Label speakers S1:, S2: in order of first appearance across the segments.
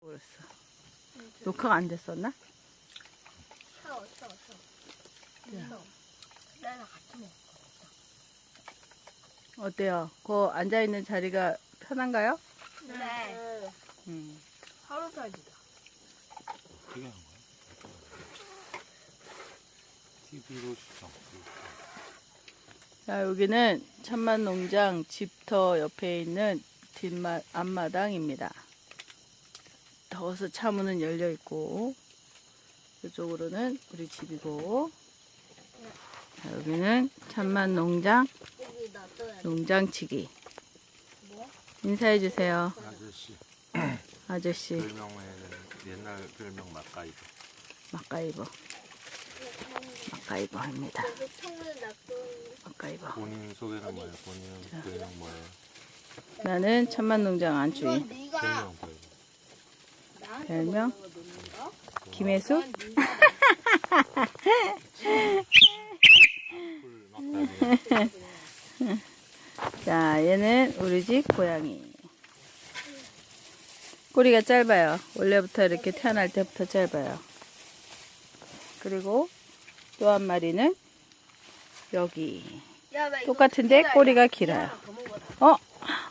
S1: 그랬어. 녹화가 안 됐었나?
S2: 샤워 샤워 샤워 샤워 나랑 같이 먹어
S1: 어때요? 그 앉아 있는 자리가 편한가요?
S2: 네
S1: 음.
S2: 하루 살기다
S3: 어떻게 하는 거야? TV로 시청.
S1: 자, 여기는 천만 농장 집터 옆에 있는 뒷마, 앞마당입니다. 더워서 차 문은 열려 있고, 이쪽으로는 우리 집이고, 자, 여기는 천만 농장 농장치기.
S2: 뭐?
S1: 인사해 주세요,
S3: 아저씨
S1: 아저씨.
S3: 별명에는 옛날 별명 막가이버.
S1: 막가이버. 막가이버입니다. 막가이버.
S3: 본인 소개는 뭐예요? 본인 별명 뭐예요?
S1: 나는 천만 농장 안주인.
S3: 별명
S1: 별명? 김혜수? 자, 얘는 우리 집 고양이. 꼬리가 짧아요. 원래부터 이렇게 태어날 때부터 짧아요. 그리고 또 한 마리는 여기. 똑같은데 꼬리가
S2: 야,
S1: 길어요.
S2: 어,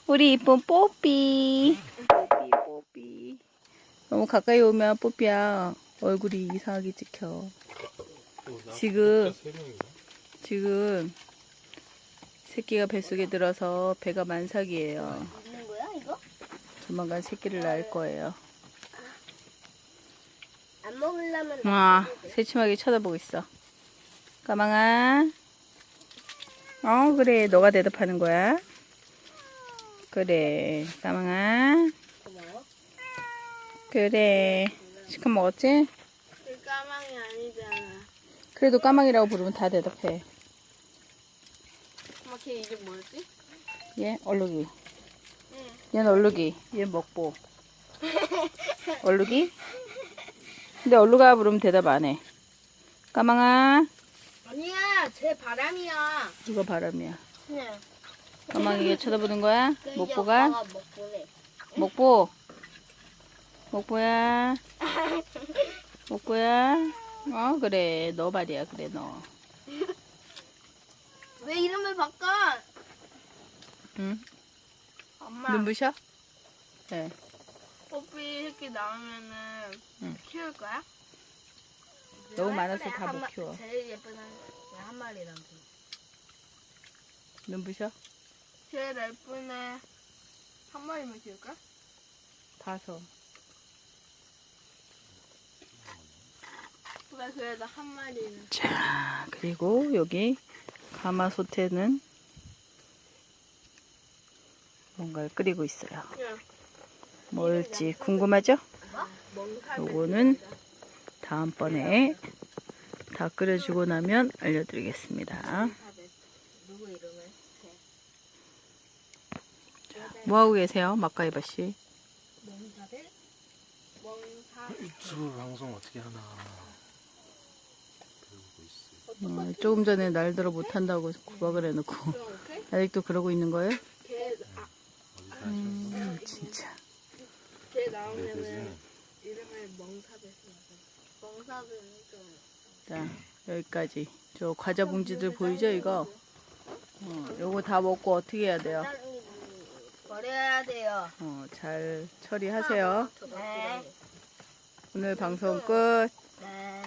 S1: 우리 이쁜 뽀삐. 너무 가까이 오면 뽀삐야 얼굴이 이상하게 찍혀. 지금. 지금 새끼가 뱃속에 들어서 배가 만삭이에요. 조만간 새끼를 낳을 거예요.
S2: 안 먹으려면
S1: 와, 새침하게 쳐다보고 있어. 까망아. 어, 그래. 너가 대답하는 거야. 그래. 까망아. 그래. 시큼 먹었지?
S2: 그 까망이 아니잖아.
S1: 그래도 까망이라고 부르면 다 대답해.
S2: 엄마 걔 이게 뭐였지?
S1: 얘, 얼룩이.
S2: 응.
S1: 얘는 얼룩이. 얘 먹보. 얼룩이? 근데 얼룩아 부르면 대답 안 해. 까망아.
S2: 아니야, 제 바람이야.
S1: 이거 바람이야.
S2: 그냥.
S1: 까망이가 쳐다보는 거야?
S2: 그 엄마가 먹보래.
S1: 목보. 목보야. 목보야. 어, 그래. 너 말이야. 그래, 너.
S2: 왜 이름을 바꿔?
S1: 응?
S2: 엄마.
S1: 눈부셔? 네.
S2: 뽀삐 새끼 나오면은
S1: 응.
S2: 키울 거야?
S1: 너무 많아서
S2: 그래,
S1: 다한못
S2: 마-
S1: 키워.
S2: 제일 예쁜 한, 한 마리랑 키.
S1: 눈부셔?
S2: 제일 예쁜 애한 마리만 키울까?
S1: 다섯.
S2: 그래 그래도 한 마리는.
S1: 자, 그리고 여기 가마솥에는 뭔가를 끓이고 있어요.
S2: 그냥
S1: 뭘지 궁금하죠?
S2: 멍살.
S1: 요거는 다음번에 다 끓여주고 나면 알려드리겠습니다.
S2: 이름을?
S1: 뭐하고 계세요? 막가이바 씨?
S3: 유튜브 방송 어떻게 하나 어,
S1: 조금 전에 날 들어 못한다고 구박을 해놓고? 아직도 그러고 있는 거예요? 음, 진짜.
S2: 걔
S3: 네,
S2: 나오면은
S3: 대신
S2: 이름을. 멍사벨은 좀.
S1: 자, 여기까지. 저 과자 봉지들 보이죠, 이거? 어, 요거 다 먹고 어떻게 해야 돼요?
S2: 버려야 돼요.
S1: 어, 잘 처리하세요.
S2: 네.
S1: 오늘 방송 끝.
S2: 네.